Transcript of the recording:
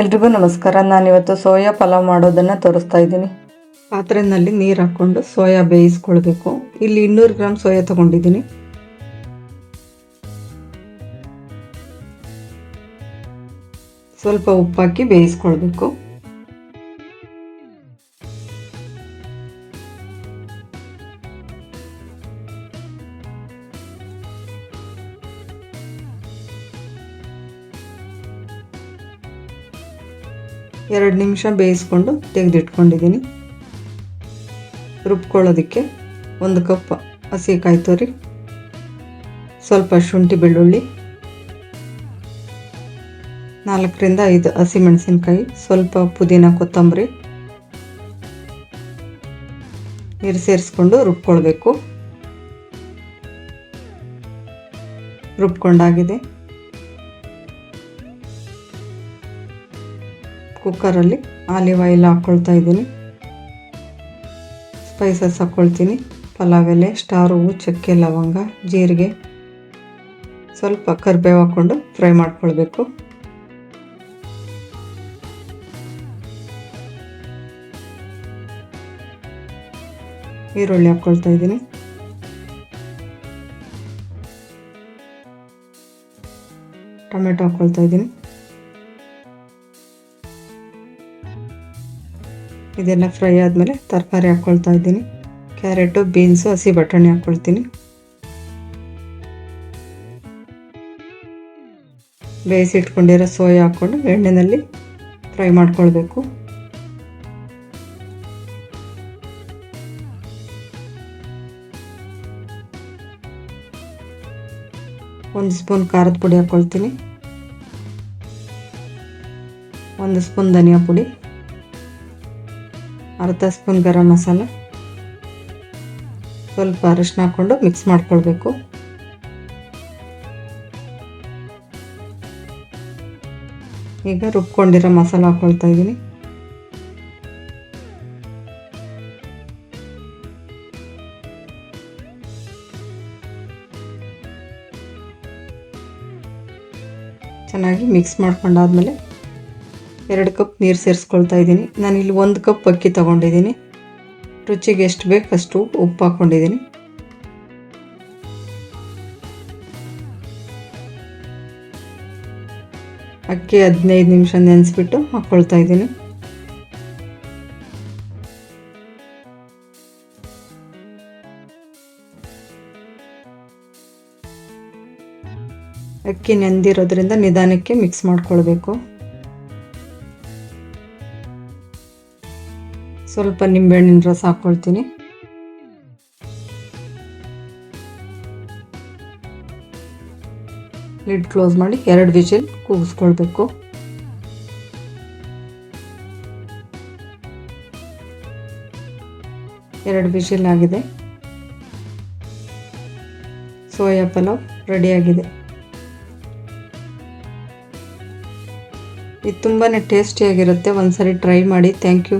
ಎಲ್ರಿಗೂ ನಮಸ್ಕಾರ. ನಾನಿವತ್ತು ಸೋಯಾ ಪಲಾವ್ ಮಾಡೋದನ್ನು ತೋರಿಸ್ತಾ ಇದ್ದೀನಿ. ಪಾತ್ರೆನಲ್ಲಿ ನೀರು ಹಾಕ್ಕೊಂಡು ಸೋಯಾ ಬೇಯಿಸ್ಕೊಳ್ಬೇಕು. ಇಲ್ಲಿ ಇನ್ನೂರು ಗ್ರಾಮ್ ಸೋಯಾ ತಗೊಂಡಿದ್ದೀನಿ. ಸ್ವಲ್ಪ ಉಪ್ಪಾಕಿ ಬೇಯಿಸ್ಕೊಳ್ಬೇಕು. ಎರಡು ನಿಮಿಷ ಬೇಯಿಸ್ಕೊಂಡು ತೆಗೆದಿಟ್ಕೊಂಡಿದ್ದೀನಿ. ರುಬ್ಕೊಳ್ಳೋದಕ್ಕೆ ಒಂದು ಕಪ್ ಹಸಿ ಕಾಯಿ ತುರಿ, ಸ್ವಲ್ಪ ಶುಂಠಿ ಬೆಳ್ಳುಳ್ಳಿ, ನಾಲ್ಕರಿಂದ ಐದು ಹಸಿಮೆಣಸಿನ್ಕಾಯಿ, ಸ್ವಲ್ಪ ಪುದೀನ ಕೊತ್ತಂಬರಿ, ನೀರು ಸೇರಿಸ್ಕೊಂಡು ರುಬ್ಕೊಳ್ಬೇಕು. ರುಬ್ಕೊಂಡಾಗಿದೆ. ಕುಕ್ಕರಲ್ಲಿ ಆಲಿವ್ ಆಯಿಲ್ ಹಾಕ್ಕೊಳ್ತಾ ಇದ್ದೀನಿ. ಸ್ಪೈಸಸ್ ಹಾಕ್ಕೊಳ್ತೀನಿ ಪಲಾವ್ ಎಲೆ, ಸ್ಟಾರ್ ಹೂವು ಚಕ್ಕೆ, ಲವಂಗ, ಜೀರಿಗೆ. ಸ್ವಲ್ಪ ಕರಿಬೇವು ಹಾಕ್ಕೊಂಡು ಫ್ರೈ ಮಾಡ್ಕೊಳ್ಬೇಕು. ಈರುಳ್ಳಿ ಹಾಕ್ಕೊಳ್ತಾ ಇದ್ದೀನಿ. ಟೊಮೆಟೊ ಹಾಕ್ಕೊಳ್ತಾ ಇದ್ದೀನಿ. ಇದೆಲ್ಲ ಫ್ರೈ ಆದಮೇಲೆ ತರಕಾರಿ ಹಾಕ್ಕೊಳ್ತಾ ಇದ್ದೀನಿ. ಕ್ಯಾರೆಟು ಬೀನ್ಸು ಹಸಿ ಬಟಾಣಿ ಹಾಕ್ಕೊಳ್ತೀನಿ ಬೇಯಿಸಿಟ್ಕೊಂಡಿರೋ ಸೋಯಾ ಹಾಕ್ಕೊಂಡು ಎಣ್ಣೆಯಲ್ಲಿ ಫ್ರೈ ಮಾಡ್ಕೊಳ್ಬೇಕು. ಒಂದು ಸ್ಪೂನ್ ಖಾರದ ಪುಡಿ ಹಾಕ್ಕೊಳ್ತೀನಿ ಒಂದು ಸ್ಪೂನ್ ಧನಿಯಾ ಪುಡಿ. ಅರ್ಧ ಸ್ಪೂನ್ ಗರಂ ಮಸಾಲ, ಸ್ವಲ್ಪ ಅರಿಶಿನ ಹಾಕ್ಕೊಂಡು ಮಿಕ್ಸ್ ಮಾಡ್ಕೊಳ್ಬೇಕು. ಈಗ ರುಬ್ಕೊಂಡಿರೋ ಮಸಾಲ ಹಾಕ್ಕೊಳ್ತಾ ಇದ್ದೀನಿ. ಚೆನ್ನಾಗಿ ಮಿಕ್ಸ್ ಮಾಡ್ಕೊಂಡಾದ್ಮೇಲೆ ಎರಡು ಕಪ್ ನೀರು ಸೇರಿಸ್ಕೊಳ್ತಾ ಇದ್ದೀನಿ. ಇಲ್ಲಿ ಒಂದು ಕಪ್ ಅಕ್ಕಿ ತಗೊಂಡಿದ್ದೀನಿ. ರುಚಿಗೆ ಎಷ್ಟು ಬೇಕು ಅಷ್ಟು ಉಪ್ಪು ಹಾಕ್ಕೊಂಡಿದ್ದೀನಿ ಅಕ್ಕಿ ಹದಿನೈದು ನಿಮಿಷ ನೆನೆಸ್ಬಿಟ್ಟು ಹಾಕ್ಕೊಳ್ತಾ ಇದ್ದೀನಿ. ಅಕ್ಕಿ ನೆಂದಿರೋದ್ರಿಂದ ನಿಧಾನಕ್ಕೆ ಮಿಕ್ಸ್ ಮಾಡ್ಕೊಳ್ಬೇಕು. ಸ್ವಲ್ಪ ನಿಂಬೆಹಣ್ಣಿನ ರಸ ಹಾಕ್ಕೊಳ್ತೀನಿ ಲಿಡ್ ಕ್ಲೋಸ್ ಮಾಡಿ ಎರಡು ವಿಜಿಲ್ ಕೂಗಿಸ್ಕೊಳ್ಬೇಕು. ಎರಡು ವಿಜಿಲ್ ಆಗಿದೆ. ಸೋಯಾ ಪಲಾವ್ ರೆಡಿಯಾಗಿದೆ ಇದು ತುಂಬಾ ಟೇಸ್ಟಿಯಾಗಿರುತ್ತೆ ಒಂದ್ಸರಿ ಟ್ರೈ ಮಾಡಿ. Thank you